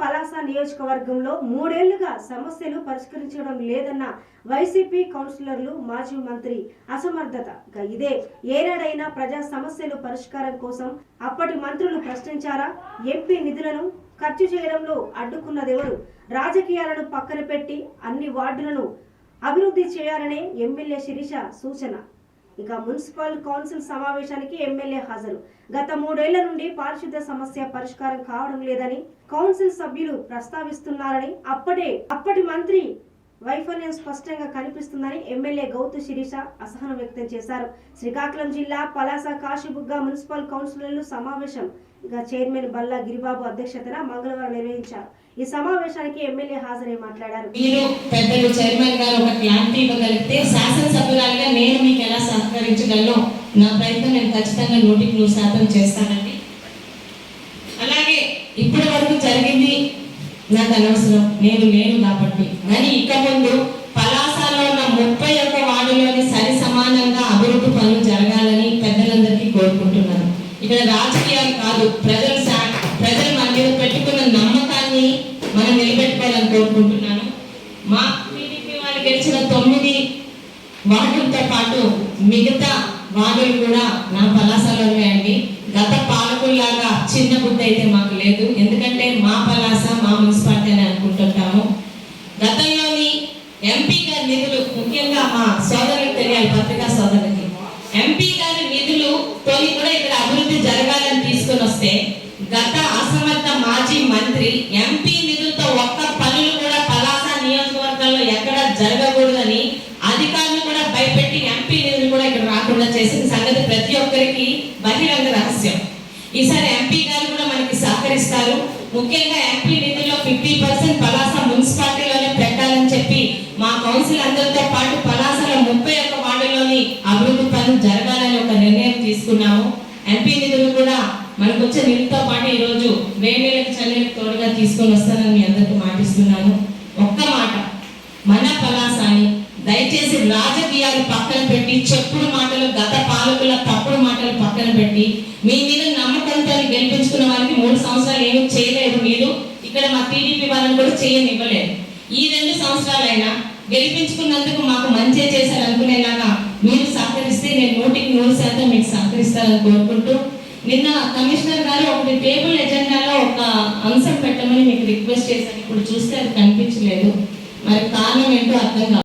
పలాస నియోజకవర్గంలో మూడేళ్ళుగా సమస్యలు పరిష్కరించడం లేదన్న వైసీపీ కౌన్సిలర్లు మాజీ మంత్రి అసమర్థత ఇదే. ఏనాడైనా ప్రజా సమస్యలు పరిష్కారం కోసం అప్పటి మంత్రులు ప్రశ్నించారా? ఎంపీ నిధులను ఖర్చు చేయడంలో అడ్డుకున్నదెవరు రాజకీయాలను పక్కన పెట్టి అన్ని వార్డులను అభివృద్ధి చేయాలనే ఎమ్మెల్యే శిరీష సూచన. ఇక మున్సిపల్ కౌన్సిల్ సమావేశానికి ఎమ్మెల్యే హాజరు. గత మూడేళ్ళ నుండి పారిశుద్ధ సమస్య పరిష్కారం కావడం లేదని కౌన్సిల్ సభ్యులు ప్రస్తావిస్తున్నారని అప్పటే అప్పటి మంత్రి వైఫల్యం స్పష్టంగా కనిపిస్తుందని ఎమ్మెల్యే గౌతు శిరీష అసహనం వ్యక్తం చేశారు. శ్రీకాకుళం జిల్లా పలాస కాశీబుగ్గ మున్సిపల్ కౌన్సిలర్లు సమావేశం ఇక చైర్మన్ బల్లా గిరిబాబు అధ్యక్షతన మంగళవారం నిర్వహించారు. ఈ సమావేశానికి ఎమ్మెల్యే హాజరై మాట్లాడారు. సహకరించగలను నా ప్రయత్నం నేను ఖచ్చితంగా నూటికి నూరు శాతం చేస్తానండి. అలాగే ఇప్పటి వరకు జరిగింది నాకు అనవసరం. నేను లేను కాబట్టి. కానీ ఇక ముందు పలాసలో ఉన్న ముప్పై ఒక్క వార్డులోని సరి సమానంగా అభివృద్ధి పనులు జరగాలని పెద్దలందరికీ కోరుకుంటున్నాను. ఇక్కడ రాజకీయాలు కాదు ప్రజలు సా- ప్రజలు మన మీద పెట్టుకున్న నమ్మకాన్ని మనం నిలబెట్టుకోవాలని కోరుకుంటున్నాను. మా టీడీపీ వాళ్ళు గెలిచిన తొమ్మిది వాటితో పాటు మిగతా వార్డులు కూడా నా పలాసలో ఉన్నాయండి. గత పాలకుల్లాగా చిన్న బుద్ధి అయితే మాకు లేదు. ఎందుకంటే మా పలాస మా మున్సిపాలిటీ అని అనుకుంటుంటాము. గతంలోని ఎంపీ గారి నిధులు ముఖ్యంగా మా సోదరులకు తెలియాలి పత్రికా సోదరులకి. ఎంపీ గారి నిధులు తొలి కూడా ఇక్కడ అభివృద్ధి జరగాలని తీసుకొని వస్తే గత అసమర్థ మాజీ మంత్రి ఎంపీ నిధులతో ఒక్క పనులు కూడా పలాస నియోజకవర్గంలో ఎక్కడ జరగకూడదు చేసిన ప్రతి ఒక్కరికి బహిరంగ రహస్యం. ఈసారి ఎంపీ గారు కూడా మనకి సహకరిస్తారు. ముఖ్యంగా ఎంపీ నిధుల్లో ఫిఫ్టీ పర్సెంట్ పలాస మున్సిపాలిటీలోనే పెట్టాలని చెప్పి మా కౌన్సిల్ అందరితో పాటు పలాసలో ముప్పై ఒక్క వార్డులోని అభివృద్ధి పనులు జరగాలని ఒక నిర్ణయం తీసుకున్నాము. ఎంపీ నిధులు కూడా మనకు వచ్చే నిధులతో పాటు ఈరోజు వేవేలకు చల్లెలకు తోడుగా తీసుకొని వస్తానని మీ అందరికీ మాటిస్తున్నాను. ఒక్క మాట మన పలాసాని దయచేసి రాజకీయాలు పక్కన పెట్టి చెప్పుడు మాటలు గత పక్కన పెట్టి మీ మీద నమ్మకంతో గెలిపించుకున్న వారికి మూడు సంవత్సరాలు ఏమి చేయలేదు. మీరు ఇక్కడ మా టీడీపీ వాళ్ళని కూడా చేయనివ్వలేదు. ఈ రెండు సంవత్సరాలైనా గెలిపించుకున్నందుకు మాకు మంచి చేశారు అనుకునేలాగా మీరు సహకరిస్తే నేను నూటికి నూరు శాతం మీకు సహకరిస్తారని కోరుకుంటూ నిన్న కమిషనర్ గారు ఒకటి టేబుల్ ఎజెండాలో ఒక అంశం పెట్టమని మీకు రిక్వెస్ట్ చేశాను. ఇప్పుడు చూస్తే అది కనిపించలేదు. మరి కారణం ఏంటో అర్థం కాదు